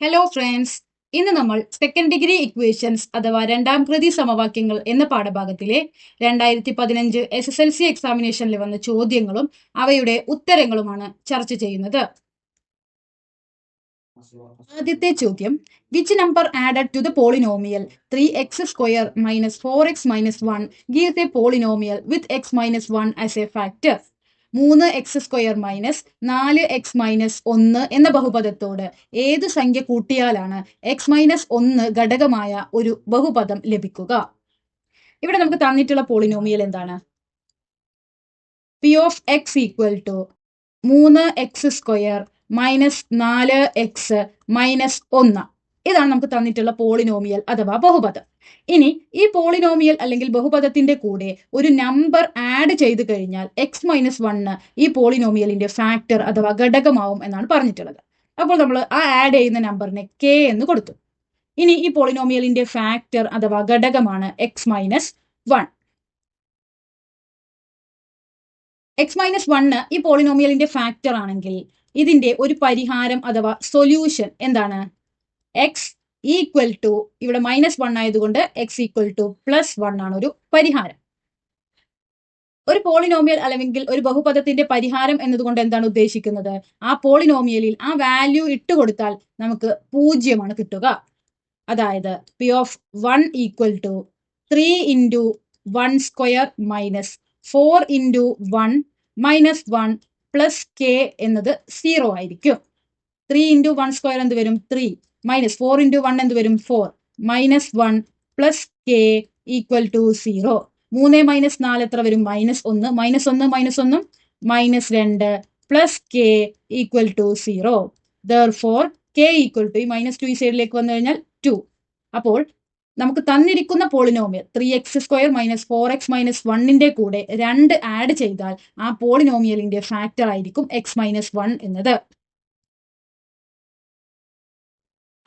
Hello friends ഇന്ന് നമ്മൾ second degree equations അഥവാ രണ്ടാം കൃതി സമവാക്യങ്ങൾ എന്ന പാഠഭാഗത്തിലെ രണ്ടായിരത്തി പതിനഞ്ച് എസ് എസ് എൽ സി എക്സാമിനേഷനിൽ വന്ന ചോദ്യങ്ങളും അവയുടെ ഉത്തരങ്ങളുമാണ് ചർച്ച ചെയ്യുന്നത്. ആദ്യത്തെ ചോദ്യം which number added to the polynomial three x square minus four x minus one gives a polynomial with x minus one as a factor മൂന്ന് എക്സ് സ്ക്വയർ മൈനസ് നാല് എക്സ് മൈനസ് ഒന്ന് എന്ന ബഹുപദത്തോട് ഏത് സംഖ്യ കൂട്ടിയാലാണ് എക്സ് മൈനസ് ഒന്ന് ഘടകമായ ഒരു ബഹുപദം ലഭിക്കുക? ഇവിടെ നമുക്ക് തന്നിട്ടുള്ള പോളിനോമിയൽ എന്താണ്? P of x equal to മൂന്ന് എക്സ് സ്ക്വയർ മൈനസ് നാല് എക്സ് മൈനസ് ഒന്ന്. ഇതാണ് നമുക്ക് തന്നിട്ടുള്ള പോളിനോമിയൽ അഥവാ ബഹുപദം. ഇനി ഈ പോളിനോമിയൽ അല്ലെങ്കിൽ ബഹുപദത്തിന്റെ കൂടെ ഒരു നമ്പർ ആഡ് ചെയ്ത് കഴിഞ്ഞാൽ എക്സ് മൈനസ് വണ്ണ് ഈ പോളിനോമിയലിന്റെ ഫാക്ടർ അഥവാ ഘടകമാവും എന്നാണ് പറഞ്ഞിട്ടുള്ളത്. അപ്പോൾ നമ്മൾ ആ ആഡ് ചെയ്യുന്ന നമ്പറിനെ കെ എന്ന് കൊടുത്തു. ഇനി ഈ പോളിനോമിയലിന്റെ ഫാക്ടർ അഥവാ ഘടകമാണ് x minus one x minus one ഈ പോളിനോമിയലിന്റെ ഫാക്ടർ ആണെങ്കിൽ ഇതിന്റെ ഒരു പരിഹാരം അഥവാ സൊല്യൂഷൻ എന്താണ്? എക്സ് ഈക്വൽ ടു ഇവിടെ മൈനസ് വൺ ആയതുകൊണ്ട് x equal to plus one ആണ് ഒരു പരിഹാരം. ഒരു പോളിനോമിയൽ അല്ലെങ്കിൽ ഒരു ബഹുപദത്തിന്റെ പരിഹാരം എന്നതുകൊണ്ട് എന്താണ് ഉദ്ദേശിക്കുന്നത്? ആ പോളിനോമിയലിൽ ആ വാല്യൂ ഇട്ട് കൊടുത്താൽ നമുക്ക് പൂജ്യമാണ് കിട്ടുക. അതായത് P of one equal to three into one square minus four into one minus one plus K എന്നത് സീറോ ആയിരിക്കും. ത്രീ ഇന്റു വൺ സ്ക്വയർ എന്ത് വരും? Three minus four into one എന്ത് വരും? Four minus one plus K equal to zero മൂന്ന് minus നാല് എത്ര വരും? മൈനസ് ഒന്ന്. മൈനസ് ഒന്ന് മൈനസ് ഒന്നും? മൈനസ് രണ്ട് plus K equal to zero there for K equal to ഈ മൈനസ് ടു ഈ സൈഡിലേക്ക് വന്നു കഴിഞ്ഞാൽ ടു അപ്പോൾ നമുക്ക് തന്നിരിക്കുന്ന polynomial three x square minus four x minus വണ്ണിന്റെ കൂടെ രണ്ട് ആഡ് ചെയ്താൽ ആ പോളിനോമിയലിന്റെ ഫാക്ടർ ആയിരിക്കും എക്സ് മൈനസ് വൺ എന്നത്.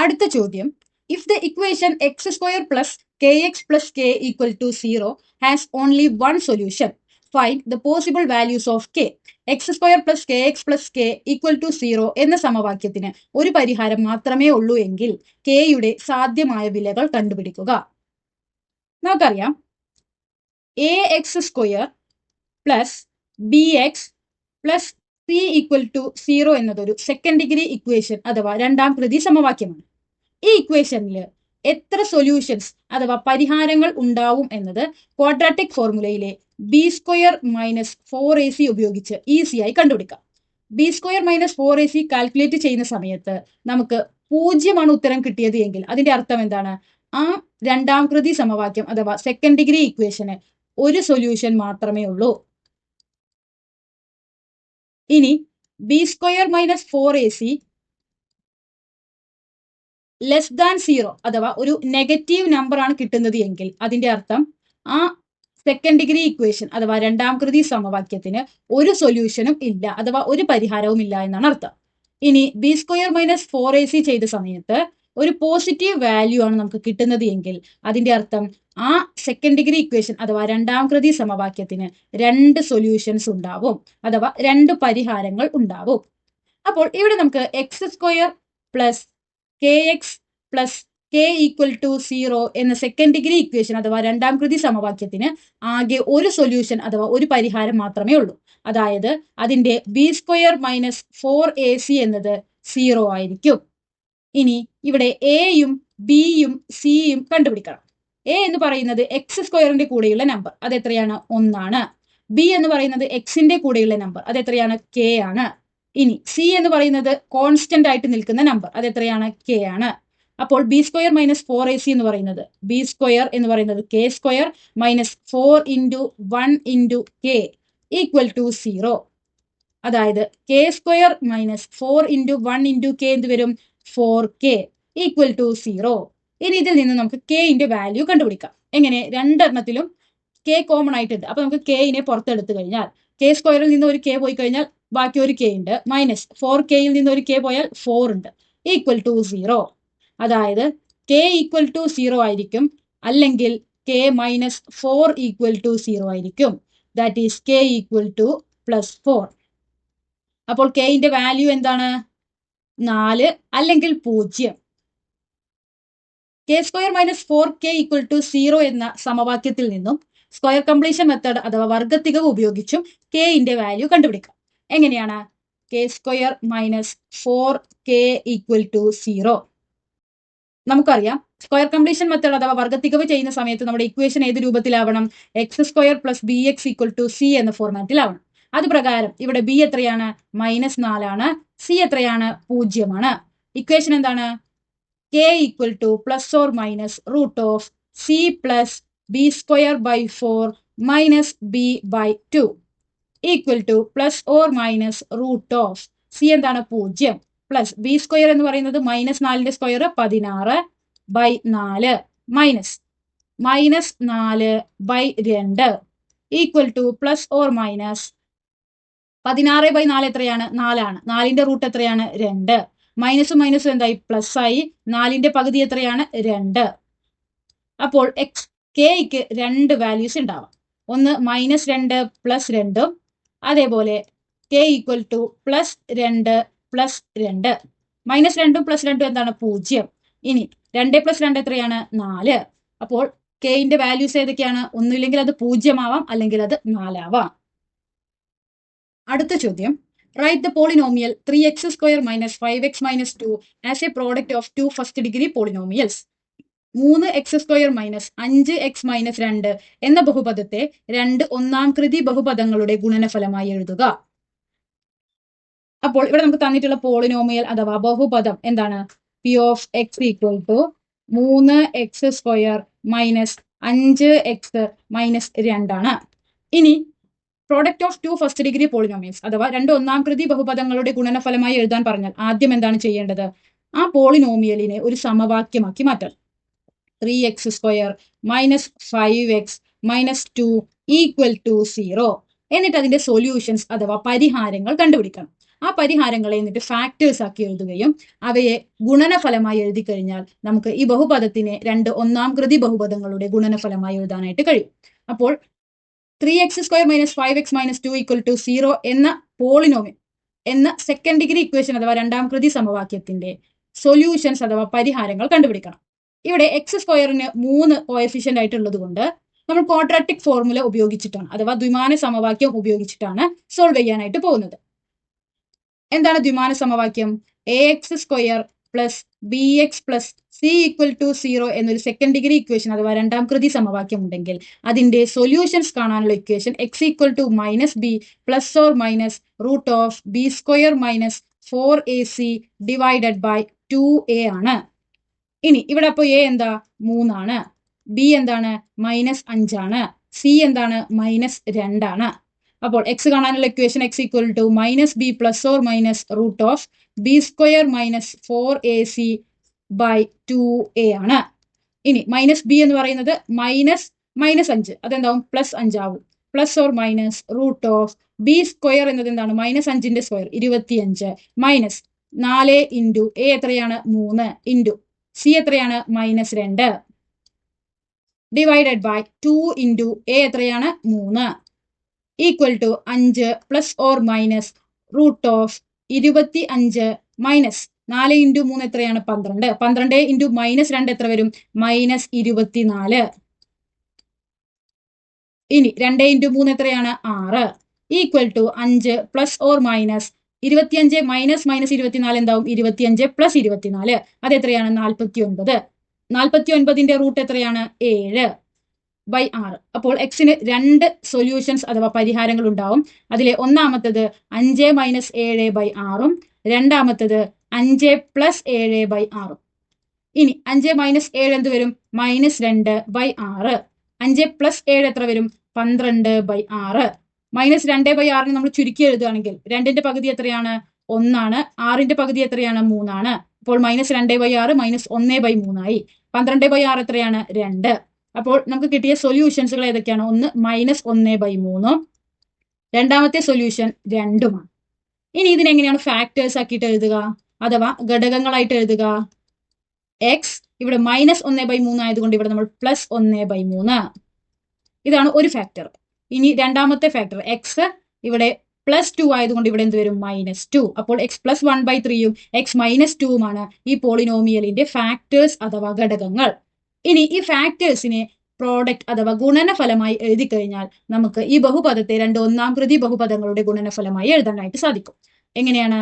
അടുത്ത ചോദ്യം. If the equation x square plus K x plus K equal to zero has only one solution find the possible values of K x square plus K x plus K equal to zero എന്ന സമവാക്യത്തിന് ഒരു പരിഹാരം മാത്രമേ ഉള്ളൂ എങ്കിൽ കെയുടെ സാധ്യമായ വിലകൾ കണ്ടുപിടിക്കുക. നമുക്കറിയാം. A x square plus B x plus C equal to zero എന്നതൊരു സെക്കൻഡ് ഡിഗ്രി ഇക്വേഷൻ അഥവാ രണ്ടാം കൃതി സമവാക്യമാണ്. ഈ ഇക്വേഷനിൽ എത്ര സൊല്യൂഷൻസ് അഥവാ പരിഹാരങ്ങൾ ഉണ്ടാവും എന്നത് quadratic ഫോർമുലയിലെ B square minus four A C ഉപയോഗിച്ച് ഈസിയായി കണ്ടുപിടിക്കാം. B square minus four A C calculate ചെയ്യുന്ന സമയത്ത് നമുക്ക് പൂജ്യമാണ് ഉത്തരം കിട്ടിയത് എങ്കിൽ അതിന്റെ അർത്ഥം എന്താണ്? ആ രണ്ടാം കൃതി സമവാക്യം അഥവാ സെക്കൻഡ് ഡിഗ്രി ഇക്വേഷന് ഒരു സൊല്യൂഷൻ മാത്രമേ ഉള്ളൂ. ഇനി B square minus four A C less than zero അഥവാ ഒരു നെഗറ്റീവ് നമ്പർ ആണ് കിട്ടുന്നത് എങ്കിൽ അതിന്റെ അർത്ഥം ആ സെക്കൻഡ് ഡിഗ്രി ഇക്വേഷൻ അഥവാ രണ്ടാം കൃതി സമവാക്യത്തിന് ഒരു സൊല്യൂഷനും ഇല്ല അഥവാ ഒരു പരിഹാരവും ഇല്ല എന്നാണ് അർത്ഥം. ഇനി B square minus four A C ചെയ്ത സമയത്ത് ഒരു പോസിറ്റീവ് വാല്യൂ ആണ് നമുക്ക് കിട്ടുന്നത് എങ്കിൽ അതിന്റെ അർത്ഥം ആ സെക്കൻഡ് ഡിഗ്രി ഇക്വേഷൻ അഥവാ രണ്ടാം കൃതി സമവാക്യത്തിന് രണ്ട് സൊല്യൂഷൻസ് ഉണ്ടാവും അഥവാ രണ്ട് പരിഹാരങ്ങൾ ഉണ്ടാവും. അപ്പോൾ ഇവിടെ നമുക്ക് x square plus K x plus K equal to zero എന്ന സെക്കൻഡ് ഡിഗ്രി ഇക്വേഷൻ അഥവാ രണ്ടാം കൃതി സമവാക്യത്തിന് ആകെ ഒരു സൊല്യൂഷൻ അഥവാ ഒരു പരിഹാരം മാത്രമേ ഉള്ളൂ. അതായത് അതിന്റെ B square minus four A C എന്നത് സീറോ ആയിരിക്കും. ഇനി ഇവിടെ എയും ബിയും സിയും കണ്ടുപിടിക്കണം. എ എന്ന് പറയുന്നത് എക്സ് സ്ക്വയറിന്റെ കൂടെയുള്ള നമ്പർ അത് എത്രയാണ്? ഒന്നാണ്. ബി എന്ന് പറയുന്നത് എക്സിന്റെ കൂടെയുള്ള നമ്പർ അത് എത്രയാണ്? കെ ആണ്. ഇനി സി എന്ന് പറയുന്നത് കോൺസ്റ്റന്റ് ആയിട്ട് നിൽക്കുന്ന നമ്പർ അത് എത്രയാണ്? കെ ആണ്. അപ്പോൾ B square minus four A C എന്ന് പറയുന്നത്. ബി സ്ക്വയർ എന്ന് പറയുന്നത് K square minus four into one into K equal to zero അതായത് K square minus four into one into K എന്ത് വരും? Four K equal to zero ഇനി ഇതിൽ നിന്ന് നമുക്ക് കെയിന്റെ വാല്യൂ കണ്ടുപിടിക്കാം. എങ്ങനെ? രണ്ടെണ്ണത്തിലും കെ കോമൺ ആയിട്ടുണ്ട്. അപ്പൊ നമുക്ക് കെയിനെ പുറത്തെടുത്തു കഴിഞ്ഞാൽ കെ സ്ക്വയറിൽ നിന്ന് ഒരു കെ പോയി കഴിഞ്ഞാൽ ബാക്കി ഒരു കെ ഉണ്ട്. മൈനസ് ഫോർ കെയിൽ നിന്ന് ഒരു കെ പോയാൽ ഫോർ ഉണ്ട്. ഈക്വൽ ടു സീറോ അതായത് കെ ഈക്വൽ ടു സീറോ ആയിരിക്കും. അല്ലെങ്കിൽ K minus four equal to zero ആയിരിക്കും. That is K equal to plus four അപ്പോൾ കെയിന്റെ വാല്യൂ എന്താണ്? നാല് അല്ലെങ്കിൽ പൂജ്യം. K square minus four K equal to zero എന്ന സമവാക്യത്തിൽ നിന്നും സ്ക്വയർ കംപ്ലീഷൻ മെത്തേഡ് അഥവാ വർഗത്തികവ് ഉപയോഗിച്ചും കെയിന്റെ വാല്യൂ കണ്ടുപിടിക്കാം. എങ്ങനെയാണ്? K square minus four K equal to zero നമുക്കറിയാം. സ്ക്വയർ കംപ്ലീഷൻ മെത്തേഡ് അഥവാ വർഗത്തികവ് ചെയ്യുന്ന സമയത്ത് നമ്മുടെ ഇക്വേഷൻ ഏത് രൂപത്തിലാവണം? X square plus B x equal to C എന്ന ഫോർമാറ്റിലാവണം അത് പ്രകാരം ഇവിടെ ബി എത്രയാണ്? മൈനസ് നാലാണ് സി എത്രയാണ്? പൂജ്യമാണ് ഇക്വേഷൻ എന്താണ്? K equal to plus or minus root of C plus B square by four minus B by two equal to plus or minus root of C എന്താണ് പൂജ്യം? പ്ലസ് ബി സ്ക്വയർ എന്ന് പറയുന്നത് minus നാലിന്റെ square പതിനാറ് by നാല്. Minus minus നാല് by രണ്ട്. Equal to plus or minus പതിനാറ് ബൈ നാല് എത്രയാണ്? നാലാണ്. നാലിന്റെ റൂട്ട് എത്രയാണ്? രണ്ട്. മൈനസും മൈനസും എന്തായി? പ്ലസ് ആയി. നാലിന്റെ പകുതി എത്രയാണ്? രണ്ട്. അപ്പോൾ എക്സ് കെക്ക് രണ്ട് വാല്യൂസ് ഉണ്ടാവാം. ഒന്ന് മൈനസ് രണ്ട് പ്ലസ് രണ്ടും അതേപോലെ കെ ഈക്വൽ ടു പ്ലസ് രണ്ട് പ്ലസ് രണ്ട്. മൈനസ് രണ്ടും പ്ലസ് രണ്ടും എന്താണ്? പൂജ്യം. ഇനി രണ്ട് പ്ലസ് രണ്ട് എത്രയാണ്? നാല്. അപ്പോൾ കെയിന്റെ വാല്യൂസ് ഏതൊക്കെയാണ്? ഒന്നുമില്ലെങ്കിൽ അത് പൂജ്യമാവാം അല്ലെങ്കിൽ അത് നാലാവാം. അടുത്ത ചോദ്യം. Write the polynomial three x square minus five x minus two as a product of two first degree polynomials മൂന്ന് എക്സ് സ്ക്വയർ മൈനസ് അഞ്ച് എക്സ് മൈനസ് രണ്ട് എന്ന ബഹുപദത്തെ രണ്ട് ഒന്നാം കൃതി ബഹുപദങ്ങളുടെ ഗുണനഫലമായി എഴുതുക. അപ്പോൾ ഇവിടെ നമുക്ക് തന്നിട്ടുള്ള പോളിനോമിയൽ അഥവാ ബഹുപദം എന്താണ്? P of x equal to മൂന്ന് എക്സ് സ്ക്വയർ മൈനസ് അഞ്ച് എക്സ് മൈനസ് രണ്ടാണ്. ഇനി product of two first degree polynomials അഥവാ രണ്ട് ഒന്നാം കൃതി ബഹുപദങ്ങളുടെ ഗുണനഫലമായി എഴുതാൻ പറഞ്ഞാൽ ആദ്യം എന്താണ് ചെയ്യേണ്ടത്? ആ പോളിനോമിയലിനെ ഒരു സമവാക്യമാക്കി മാറ്റണം. Three x square minus five x minus two equal to zero എന്നിട്ട് അതിന്റെ സൊല്യൂഷൻസ് അഥവാ പരിഹാരങ്ങൾ കണ്ടുപിടിക്കണം. ആ പരിഹാരങ്ങളെ എന്നിട്ട് ഫാക്ടേഴ്സ് ആക്കി എഴുതുകയും അവയെ ഗുണനഫലമായി എഴുതി കഴിഞ്ഞാൽ നമുക്ക് ഈ ബഹുപദത്തിനെ രണ്ട് ഒന്നാം കൃതി ബഹുപദങ്ങളുടെ ഗുണനഫലമായി എഴുതാനായിട്ട് കഴിയും. അപ്പോൾ three x square minus five x minus two equal to zero എന്ന പോളിനോമി എന്ന സെക്കൻഡ് ഡിഗ്രി ഇക്വേഷൻ അഥവാ രണ്ടാം കൃതി സമവാക്യത്തിന്റെ സൊല്യൂഷൻസ് അഥവാ പരിഹാരങ്ങൾ കണ്ടുപിടിക്കണം. ഇവിടെ എക്സ് സ്ക്വയറിന് മൂന്ന് കോയഫിഷ്യന്റ് ആയിട്ടുള്ളത് കൊണ്ട് നമ്മൾ ക്വാഡ്രാറ്റിക് ഫോർമുല ഉപയോഗിച്ചിട്ടാണ് അഥവാ ദ്വിമാന സമവാക്യം ഉപയോഗിച്ചിട്ടാണ് സോൾവ് ചെയ്യാനായിട്ട് പോകുന്നത്. എന്താണ് ദ്വിമാന സമവാക്യം? A x square plus B x plus C equal to zero എന്നൊരു സെക്കൻഡ് ഡിഗ്രി ഇക്വേഷൻ അഥവാ രണ്ടാം കൃതി സമവാക്യം ഉണ്ടെങ്കിൽ അതിന്റെ സൊല്യൂഷൻസ് കാണാനുള്ള equation x equal to minus B plus or minus root of B square minus four A C divided by two A ആണ്. ഇനി ഇവിടെ അപ്പോൾ എ എന്താ? മൂന്നാണ്. ബി എന്താണ്? മൈനസ് അഞ്ചാണ്. സി എന്താണ്? മൈനസ് രണ്ടാണ്. അപ്പോൾ എക്സ് കാണാനുള്ള equation x equal to minus b plus or minus root of b square minus four a c by two a ആണ്. ഇനി മൈനസ് ബി എന്ന് പറയുന്നത് മൈനസ് മൈനസ് അഞ്ച്. അതെന്താവും? Plus അഞ്ചാവും plus or minus root of B square എന്നത് എന്താണ്? Minus അഞ്ചിന്റെ square ഇരുപത്തിയഞ്ച്. മൈനസ് നാല് ഇന്റു എ എത്രയാണ്? മൂന്ന് ഇന്റു സി എത്രയാണ്? മൈനസ് രണ്ട്. Divided by two into A എത്രയാണ്? മൂന്ന്. ഈക്വൽ ടു അഞ്ച് plus or minus root of ഇരുപത്തി അഞ്ച് മൈനസ് നാല് ഇന്റു മൂന്ന് എത്രയാണ്? പന്ത്രണ്ട്. പന്ത്രണ്ട് ഇന്റു മൈനസ് രണ്ട് എത്ര വരും? മൈനസ് ഇരുപത്തിനാല്. ഇനി രണ്ട് ഇന്റു മൂന്ന് എത്രയാണ്? ആറ്. ഈക്വൽ ടു അഞ്ച് പ്ലസ് ഓർ മൈനസ് ഇരുപത്തിയഞ്ച് മൈനസ് മൈനസ് ഇരുപത്തിനാല് എന്താവും? ഇരുപത്തിയഞ്ച് പ്ലസ് ഇരുപത്തിനാല്. അത് എത്രയാണ്? നാൽപ്പത്തി ഒൻപത് നാൽപ്പത്തി ഒൻപതിന്റെ റൂട്ട് എത്രയാണ്? ഏഴ്. ബൈ ആറ്. അപ്പോൾ എക്സിന് രണ്ട് സൊല്യൂഷൻസ് അഥവാ പരിഹാരങ്ങൾ ഉണ്ടാവും. അതിലെ ഒന്നാമത്തത് അഞ്ച് മൈനസ് ഏഴ് ബൈ ആറും രണ്ടാമത്തത് അഞ്ച് പ്ലസ് ഏഴ് ബൈ ആറും. ഇനി അഞ്ച് മൈനസ് ഏഴ് എന്ത് വരും? മൈനസ് രണ്ട് ബൈ ആറ്. അഞ്ച് പ്ലസ് ഏഴ് എത്ര വരും? പന്ത്രണ്ട് ബൈ ആറ്. മൈനസ് രണ്ട് ബൈ ആറിന് നമ്മൾ ചുരുക്കി എഴുതുകയാണെങ്കിൽ രണ്ടിന്റെ പകുതി എത്രയാണ്? ഒന്നാണ്. ആറിന്റെ പകുതി എത്രയാണ്? മൂന്നാണ്. അപ്പോൾ മൈനസ് രണ്ട് ബൈ ആറ് മൈനസ് ഒന്ന് ബൈ മൂന്നായി. പന്ത്രണ്ട് ബൈ ആറ് എത്രയാണ്? രണ്ട്. അപ്പോൾ നമുക്ക് കിട്ടിയ സൊല്യൂഷൻസുകൾ ഏതൊക്കെയാണ്? ഒന്ന് മൈനസ് ഒന്ന് ബൈ മൂന്നും രണ്ടാമത്തെ സൊല്യൂഷൻ രണ്ടുമാണ്. ഇനി ഇതിനെങ്ങനെയാണ് ഫാക്ടേഴ്സ് ആക്കിയിട്ട് എഴുതുക? അഥവാ ഘടകങ്ങളായിട്ട് എഴുതുക. എക്സ് ഇവിടെ മൈനസ് ഒന്ന് ബൈ മൂന്ന് ആയതുകൊണ്ട് ഇവിടെ നമ്മൾ പ്ലസ് ഒന്ന് ബൈ മൂന്ന്. ഇതാണ് ഒരു ഫാക്ടർ ഇനി രണ്ടാമത്തെ ഫാക്ടർ എക്സ് ഇവിടെ പ്ലസ് ടു ആയതുകൊണ്ട് ഇവിടെ എന്ത് വരും? മൈനസ് ടു അപ്പോൾ എക്സ് പ്ലസ് വൺ ബൈ ത്രീയും എക്സ് മൈനസ് ടുവുമാണ് ഈ പോളിനോമിയലിന്റെ ഫാക്ടേഴ്സ് അഥവാ ഘടകങ്ങൾ. ഇനി ഈ ഫാക്ടേഴ്സിനെ പ്രോഡക്റ്റ് അഥവാ ഗുണനഫലമായി എഴുതി കഴിഞ്ഞാൽ നമുക്ക് ഈ ബഹുപദത്തെ രണ്ട് ഒന്നാം കൃതി ബഹുപദങ്ങളുടെ ഗുണനഫലമായി എഴുതാനായിട്ട് സാധിക്കും. എങ്ങനെയാണ്?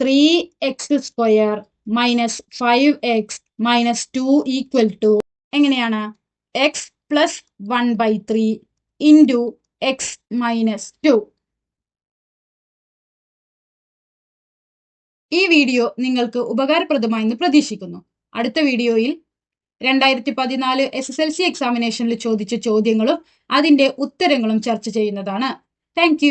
Three x square minus five x minus two equal to എങ്ങനെയാണ്? X plus one by three into x minus two ഈ വീഡിയോ നിങ്ങൾക്ക് ഉപകാരപ്രദമായെന്ന് പ്രതീക്ഷിക്കുന്നു. അടുത്ത വീഡിയോയിൽ രണ്ടായിരത്തി പതിനാല് എസ് എസ് എൽ സി എക്സാമിനേഷനിൽ ചോദിച്ച ചോദ്യങ്ങളും അതിന്റെ ഉത്തരങ്ങളും ചർച്ച ചെയ്യുന്നതാണ്. താങ്ക്